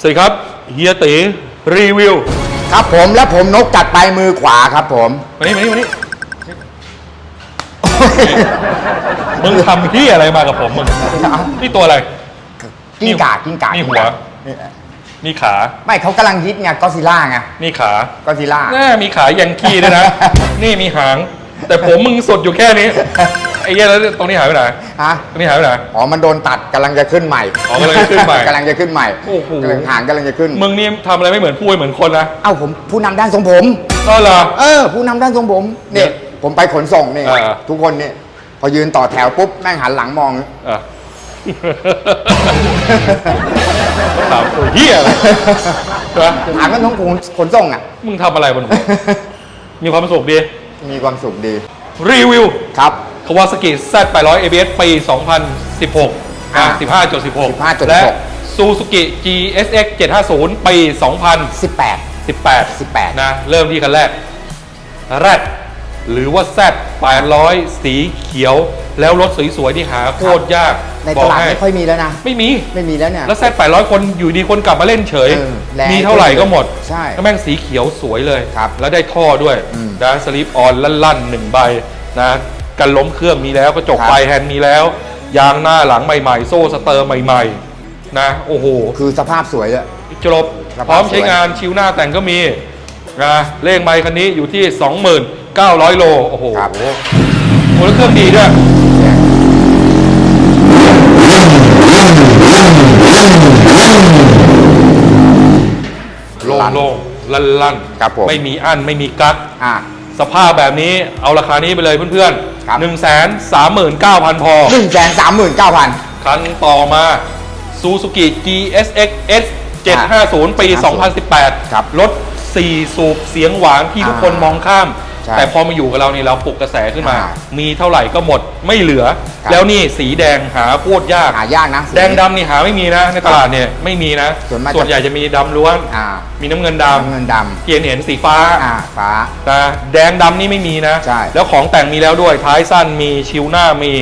สวัสดีครับเฮียตีรีวิวครับผมและผมนกจัดไปมือขวาครับผม มานี่มานี่มานี่มึงทำที่อะไรมากับผมมึงนี่ตัวอะไรกิ้งก่ากิ้งก่านี่นี่หัวนี่ขา ไม่เขากำลังฮิตไงก็ซิล่าไงนี่ขาก็ซิล่าแน่มีขายังขี้ด้วยนะ นี่มีหาง แต่ผมมึงสดอยู่แค่นี้ ไอ้เหี้ยแล้วตรงนี้หายไปไหนฮะ ตรงนี้หายไปไหน อ๋อ มันโดนตัดกำลังจะขึ้นใหม่อ๋อกำลังจะขึ้นใหม่กำลังจะขึ้นใหม่โอ้โห กำลังหางกำลังจะขึ้น มึงนี่ทำอะไรไม่เหมือนผู้เหมือนคนนะเอ้าผมผู้นำด้านทรงผม ก็เหรอ เออ ผู้นำด้านทรงผมเดี๋นี่ยวผมไปขนส่งนี่อ่าทุกคนนี่พอยืนต่อแถวปุ๊บ แม่งหันหลังมอง อะถามตัวเฮียอะไรนะถามกันน้องขนขนส่งอะ มึงทำอะไรบนหัวมีความสุขดี มีความสุขดี รีวิว ครับคา วาซากิ Z800 ABS ปี 2016 อ่าอะ15.16 15.16 และ Suzuki GSX 750 ปี 18 2018 18 นะ เริ่มที่คันแรก แรดหรือว่า Z800 สีเขียว แล้วรถสวยๆที่หาโคตรยากในบตอกลาดให้ไม่ค่อยมีแล้วนะ ไม่มี ไม่มีแล้วเนี่ย แล้ว Z800 คนอยู่ดีคนกลับมาเล่นเฉย เออแรงมีเท่าไหร่ก็หมดใช่แล้วแม่งสีเขียวสวยเลย ครับแล้วได้ท่อด้วยอืม นะสลิปออนลั่นๆหนึ่งใบนะ กันล้มเครื่องมีแล้วกระจกครับ ไฟแฮนด์มีแล้ว ยางหน้าหลังใหม่ๆ โซ่สเตอร์ใหม่ๆ นะโอ้โห คือสภาพสวยเลยจบครับพร้อมใช้งานชิวหน้าแต่งก็มีนะเลขไมค์คันนี้อยู่ที่ 29,000โล โอ้โหครับ โอ้โหแล้วเครื่องดีด้วยโล่งโล่งๆลั่นลั่นๆครับผม ไม่มีอั้นไม่มีกั๊ก อะ สภาพแบบนี้เอาราคานี้ไปเลยเพื่อนครับ ๆหนึ่งแสนสามหมื่นเก้าพันพอ หนึ่งแสนสามหมื่นเก้าพัน คันต่อมา Suzuki GSX S 750 ปี 2018 ครับรถ 4 สูบเสียงหวานที่ทุกคนอ่ามองข้าม ใช่แต่พอมาอยู่กับเรานี่เราปลุกกระแสขึ้นมา อ่ามีเท่าไหร่ก็หมดไม่เหลือ ครับ แล้วนี่สีแดงหาโคตรยาก หายากนะแดงดำนี่หาไม่มีนะในตลาดเนี่ยไม่มีนะ ส่วนมากจะ ส่วนใหญ่จะมีดำล้วน อ่ามีน้ำเงินน้ำดำเงินดเกียนเห็นสีฟ้าำอ่าฟ้า นะแดงดำนี่ไม่มีนะ ใช่ แล้วของแต่งมีแล้วด้วยท้ายสั้นมีชิวหน้ามี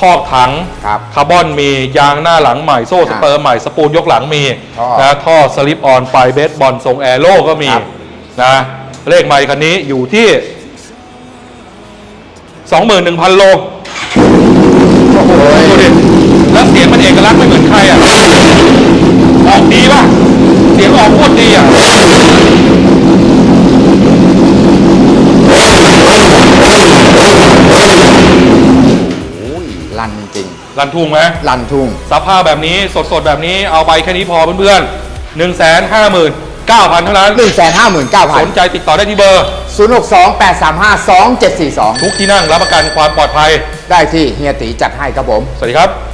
ครอบถัง ครับ คาร์บอนมียางหน้าหลังใหม่โซ่สเตอร์ใหม่สปูลยกหลังมีท่อนะท่อสลิปออนไฟเบสบอลทรงแอโร่ก็มีครับ นะเลขใหม่คันนี้อยู่ที่ 21,000 โล โอ้โหดูดิแล้วเสียงมันเอกลักษณ์ไม่เหมือนใครอะ ออกดีป่ะ เสียงออกโคตรดีอะลันจริงรันทุ่งไหมๆลันทุ่ง สภาพแบบนี้สดๆแบบนี้เอาไปแค่นี้พอเพื่อนๆหนึ่งแสนห้าหมื่นเก้าพันเท่านั้นหนึ่งแสนห้าหมื่นเก้าพัสนนใจติดต่อได้ที่เบอร์ ศูนย์หกสองแปดสามห้าสองเจ็ดสี่สองทุกที่นั่งรับประกันความปลอดภัยได้ที่เฮียตีจัดให้ครับผม สวัสดีครับ